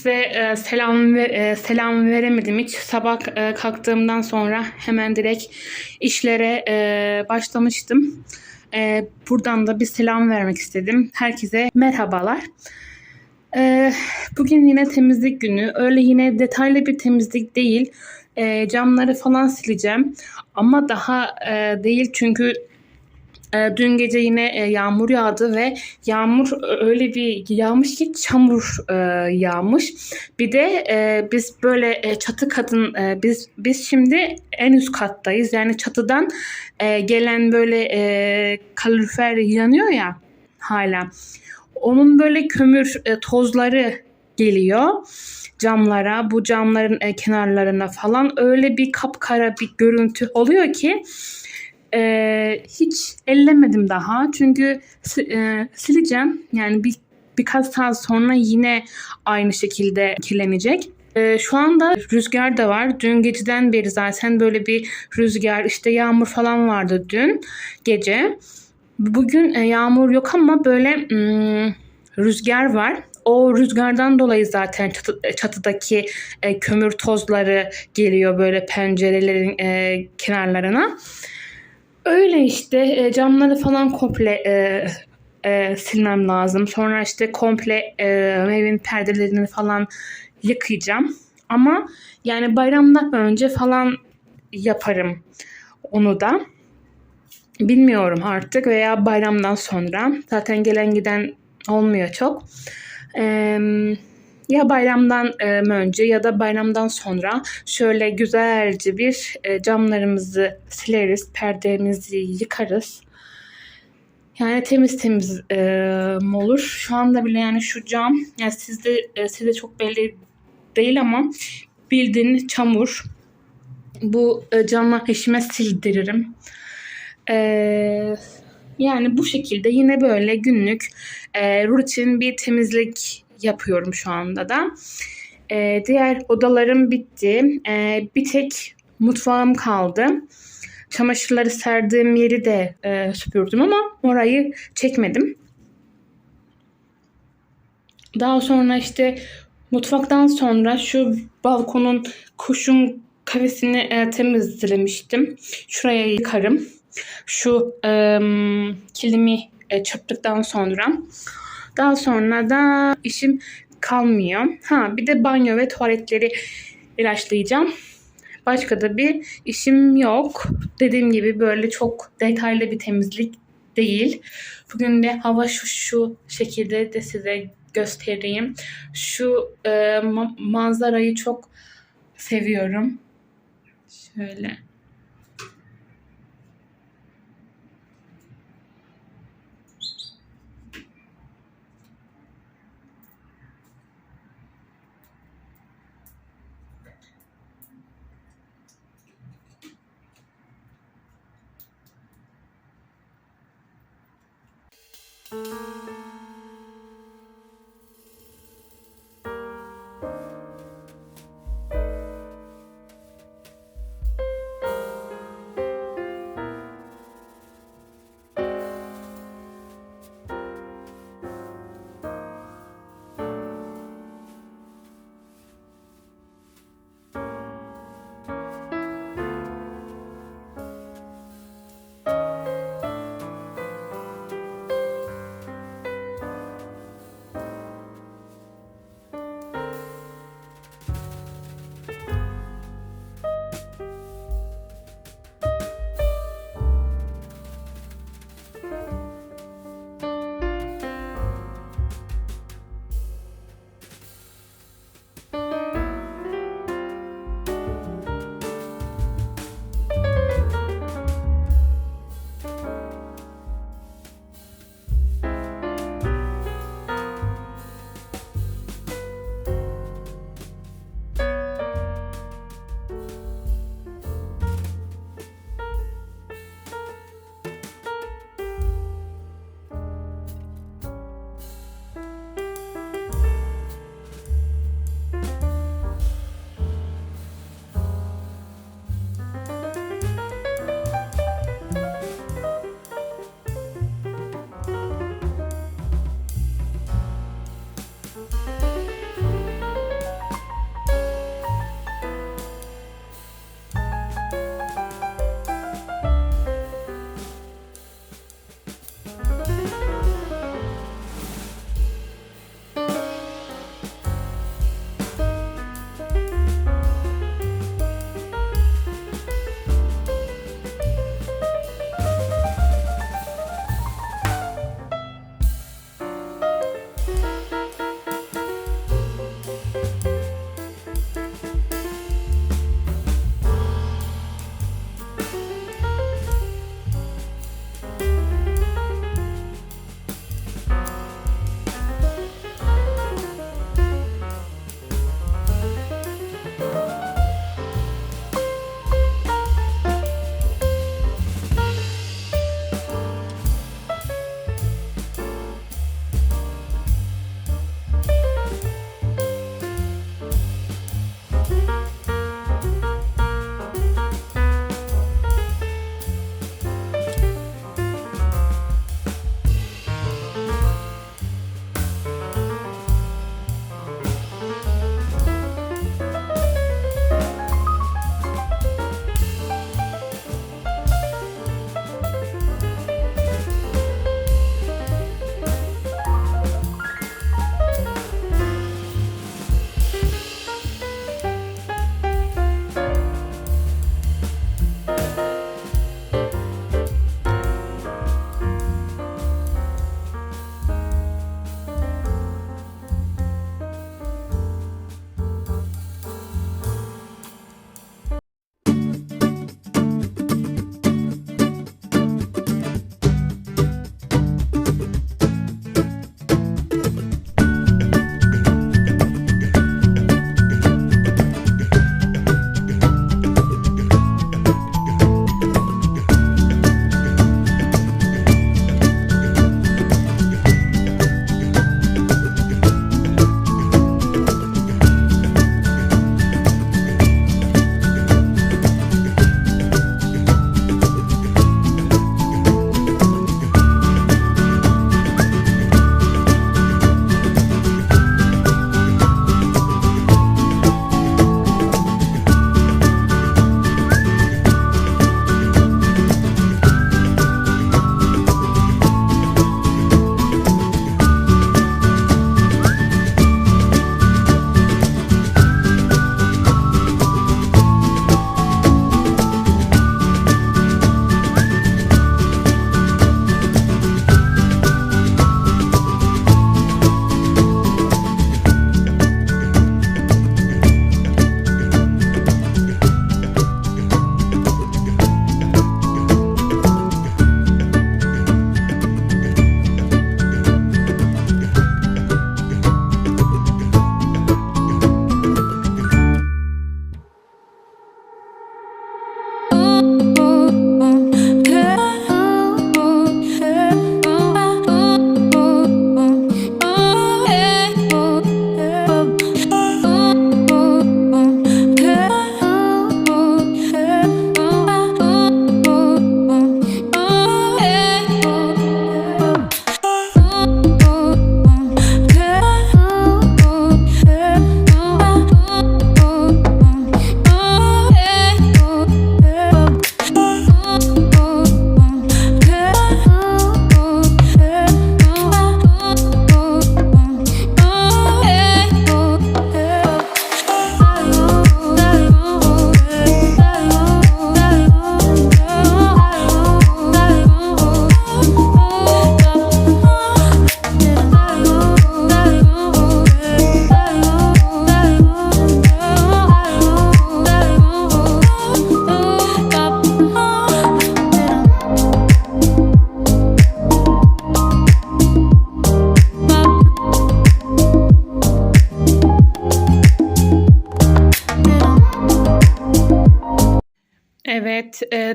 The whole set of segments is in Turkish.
Size e, selam ve e, selam veremedim hiç. Sabah e, kalktığımdan sonra hemen direkt işlere e, başlamıştım. E, buradan da bir selam vermek istedim. Herkese merhabalar. E, bugün yine temizlik günü. Öyle yine detaylı bir temizlik değil. E, camları falan sileceğim. Ama daha e, değil çünkü e, dün gece yine e, yağmur yağdı ve yağmur öyle bir yağmış ki çamur e, yağmış. Bir de e, biz böyle çatı katın e, biz biz şimdi en üst kattayız. Yani çatıdan gelen böyle kalorifer yanıyor ya hala. Onun böyle kömür tozları geliyor camlara, bu camların kenarlarına falan öyle bir kapkara bir görüntü oluyor ki e, hiç ellemedim daha. Çünkü e, sileceğim. Yani bir birkaç saat sonra yine aynı şekilde kirlenecek. E, şu anda rüzgar da var. Dün geceden beri zaten böyle bir rüzgar, işte yağmur falan vardı dün gece. Bugün e, yağmur yok ama böyle mm, rüzgar var. O rüzgardan dolayı zaten çatı- çatıdaki e, kömür tozları geliyor böyle pencerelerin e, kenarlarına. Öyle işte e, camları falan komple e, e, silmem lazım. Sonra işte komple e, evin perdelerini falan yıkayacağım. Ama yani bayramdan önce falan yaparım onu da. Bilmiyorum artık veya bayramdan sonra. Zaten gelen giden olmuyor çok. Eee ya bayramdan e, önce ya da bayramdan sonra şöyle güzelce bir e, camlarımızı sileriz, perdemizi yıkarız. Yani temiz temiz e, olur. Şu anda bile yani şu cam, yani sizde e, size çok belli değil ama bildiğin çamur. Bu e, camı eşime sildiririm. E, yani bu şekilde yine böyle günlük e, rutin bir temizlik yapıyorum şu anda da. Ee, diğer odalarım bitti. Ee, bir tek mutfağım kaldı. Çamaşırları serdiğim yeri de e, süpürdüm ama orayı çekmedim. Daha sonra işte mutfaktan sonra şu balkonun kuşun kafesini e, temizlemiştim. Şuraya yıkarım. Şu e, kilimi e, çırptıktan sonra. Daha sonra da işim kalmıyor. Ha bir de banyo ve tuvaletleri ilaçlayacağım. Başka da bir işim yok. Dediğim gibi böyle çok detaylı bir temizlik değil. Bugün de hava şu, şu şekilde de size göstereyim. Şu e, ma- manzarayı çok seviyorum. Şöyle.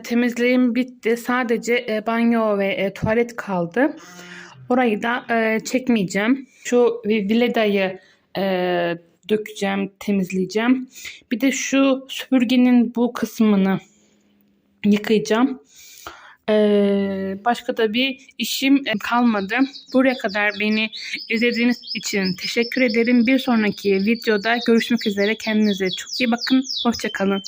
Temizliğim bitti. Sadece e, banyo ve e, tuvalet kaldı. Orayı da e, çekmeyeceğim. Şu vi- viledayı e, dökeceğim, temizleyeceğim. Bir de şu süpürgenin bu kısmını yıkayacağım. E, başka da bir işim e, kalmadı. Buraya kadar beni izlediğiniz için teşekkür ederim. Bir sonraki videoda görüşmek üzere. Kendinize çok iyi bakın. Hoşçakalın.